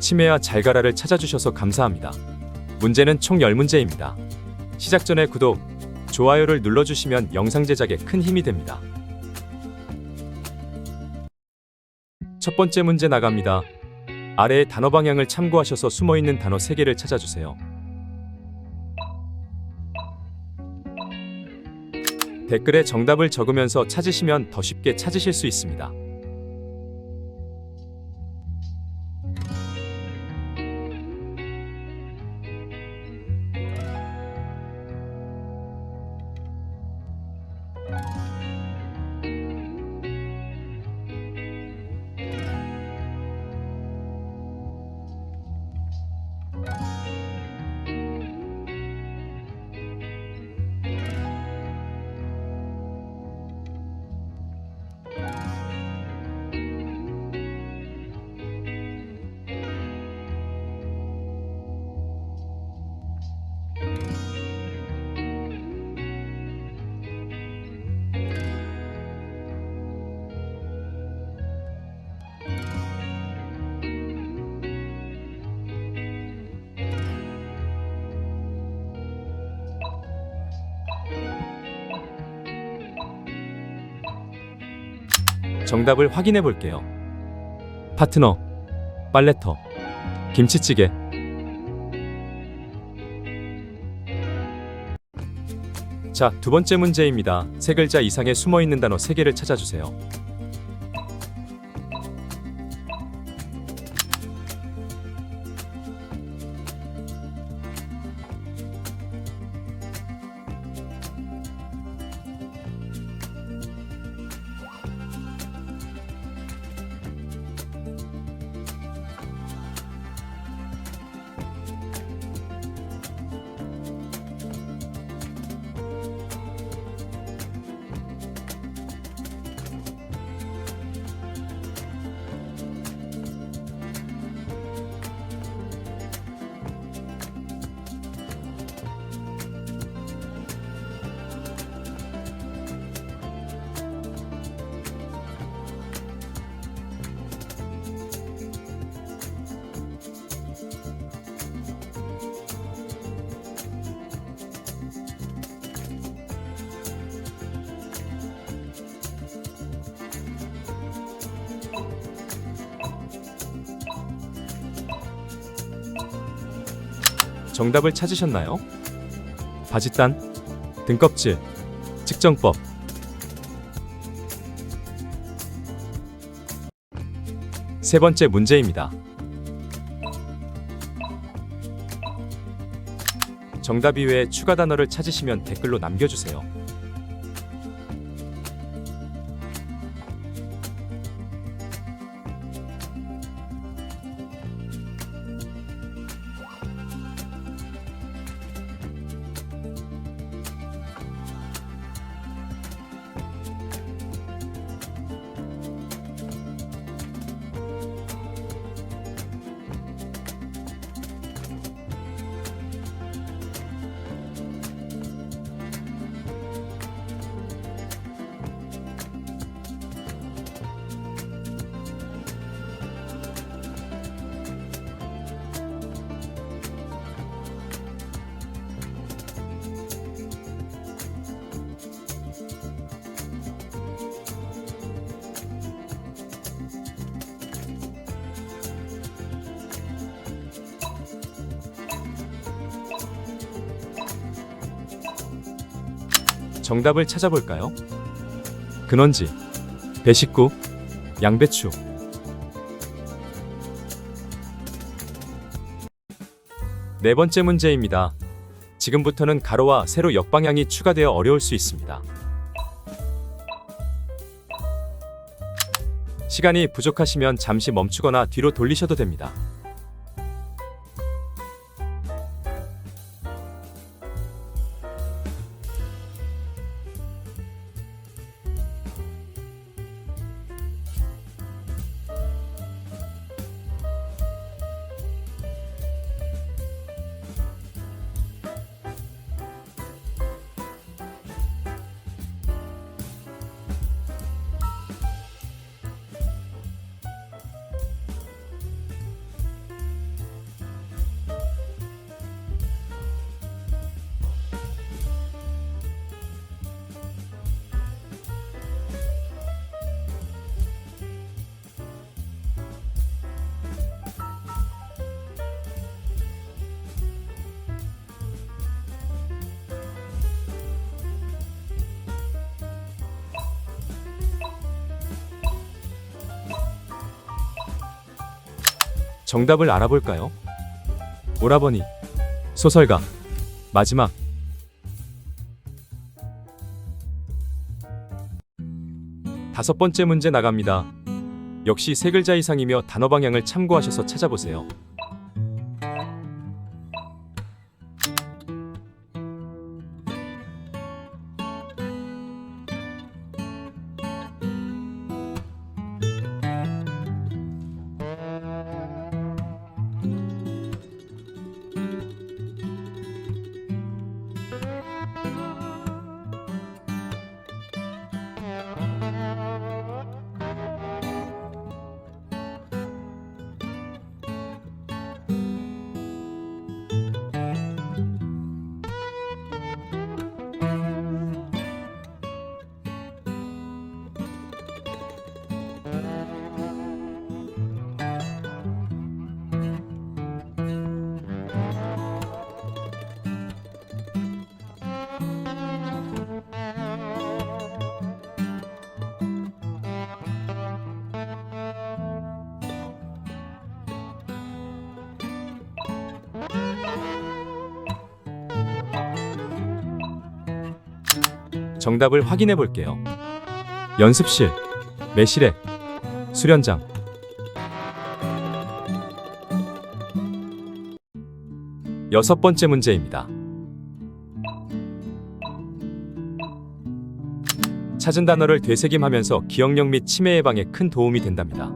치매와 잘가라를 찾아주셔서 감사합니다. 문제는 총 10문제입니다. 시작 전에 구독, 좋아요를 눌러주시면 영상 제작에 큰 힘이 됩니다. 첫 번째 문제 나갑니다. 아래의 단어 방향을 참고하셔서 숨어있는 단어 3개를 찾아주세요. 댓글에 정답을 적으면서 찾으시면 더 쉽게 찾으실 수 있습니다. 정답을 확인해 볼게요. 파트너, 빨래터, 김치찌개. 자, 두 번째 문제입니다. 세 글자 이상의 숨어 있는 단어 세 개를 찾아주세요. 정답을 찾으셨나요? 바짓단, 등껍질, 측정법. 세 번째 문제입니다. 정답 이외에 추가 단어를 찾으시면 댓글로 남겨주세요. 정답을 찾아볼까요? 근원지, 배식구, 양배추. 네 번째 문제입니다. 지금부터는 가로와 세로 역방향이 추가되어 어려울 수 있습니다. 시간이 부족하시면 잠시 멈추거나 뒤로 돌리셔도 됩니다. 정답을 알아볼까요? 오라버니, 소설가, 마지막. 다섯 번째 문제 나갑니다. 역시 세 글자 이상이며 단어 방향을 참고하셔서 찾아보세요. 정답을 확인해 볼게요. 연습실, 매실액, 수련장. 여섯 번째 문제입니다. 찾은 단어를 되새김하면서 기억력 및 치매 예방에 큰 도움이 된답니다.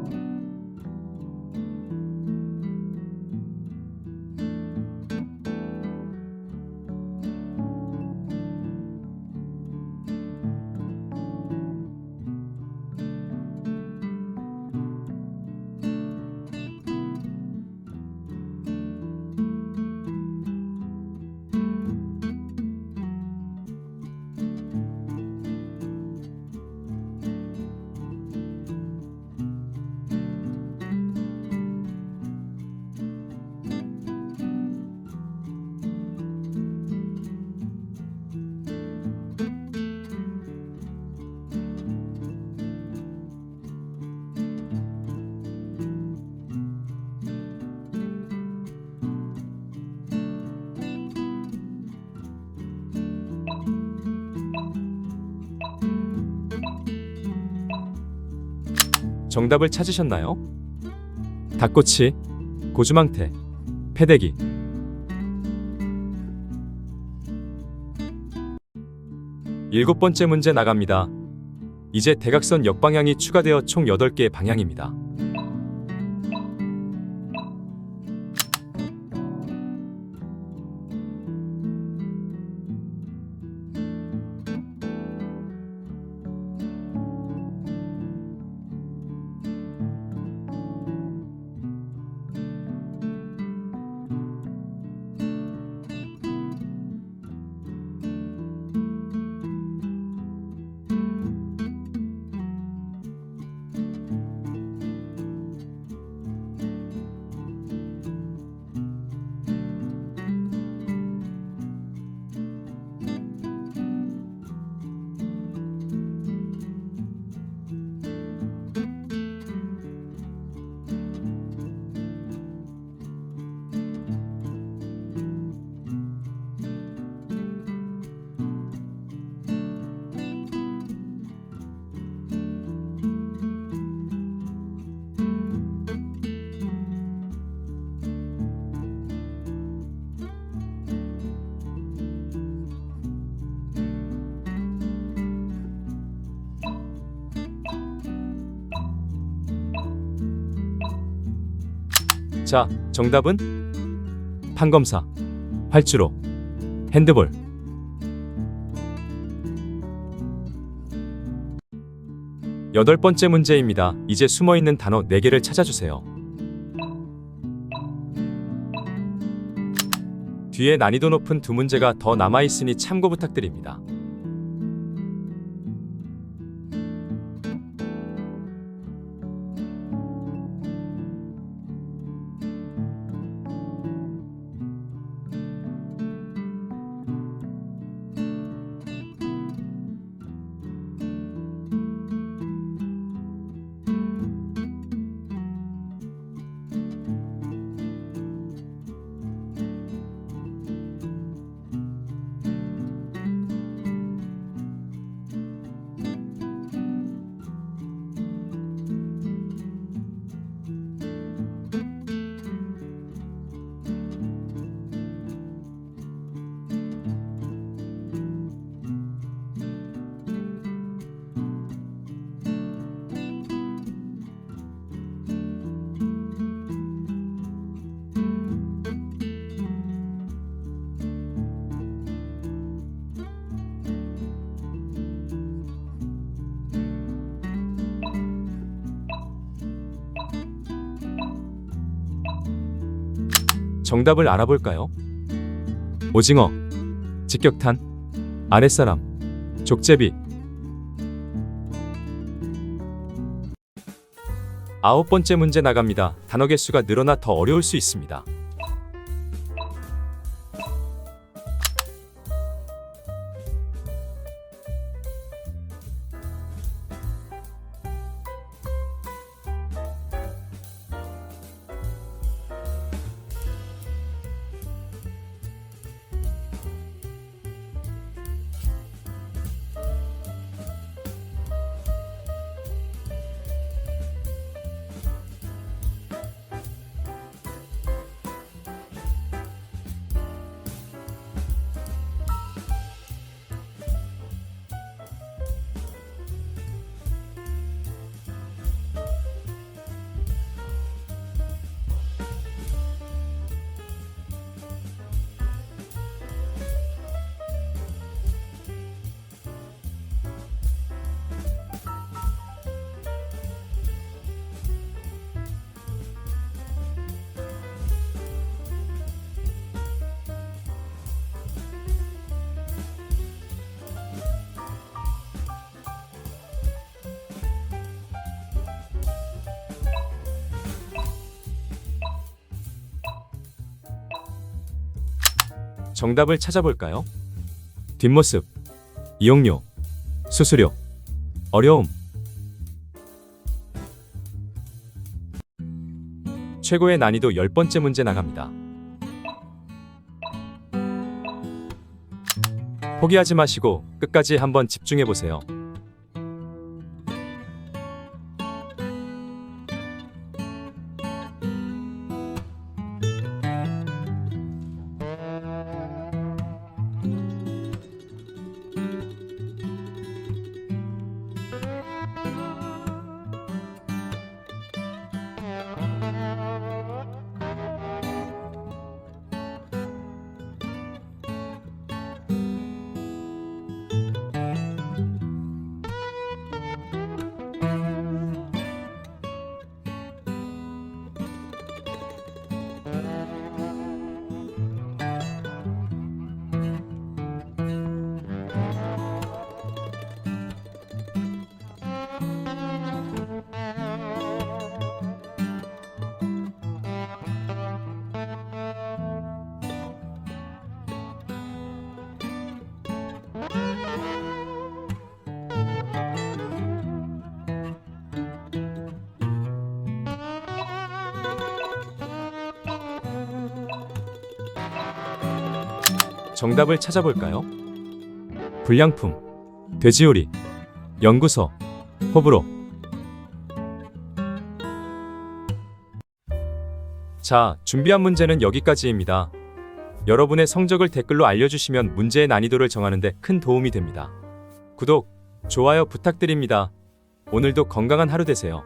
정답을 찾으셨나요? 닭꼬치, 고주망태, 패대기. 일곱 번째 문제 나갑니다. 이제 대각선 역방향이 추가되어 총 8개의 방향입니다. 자, 정답은 판검사, 활주로, 핸드볼. 여덟 번째 문제입니다. 이제 숨어 있는 단어 4개를 찾아주세요. 뒤에 난이도 높은 두 문제가 더 남아 있으니 참고 부탁드립니다. 정답을 알아볼까요? 오징어, 직격탄, 아랫사람, 족제비. 아홉 번째 문제 나갑니다. 단어 개수가 늘어나 더 어려울 수 있습니다. 정답을 찾아볼까요? 뒷모습, 이용료, 수수료, 어려움. 최고의 난이도 10번째 문제 나갑니다. 포기하지 마시고 끝까지 한번 집중해 보세요. 정답을 찾아볼까요? 불량품, 돼지요리, 연구소, 호불호. 자, 준비한 문제는 여기까지입니다. 여러분의 성적을 댓글로 알려주시면 문제의 난이도를 정하는데 큰 도움이 됩니다. 구독, 좋아요 부탁드립니다. 오늘도 건강한 하루 되세요.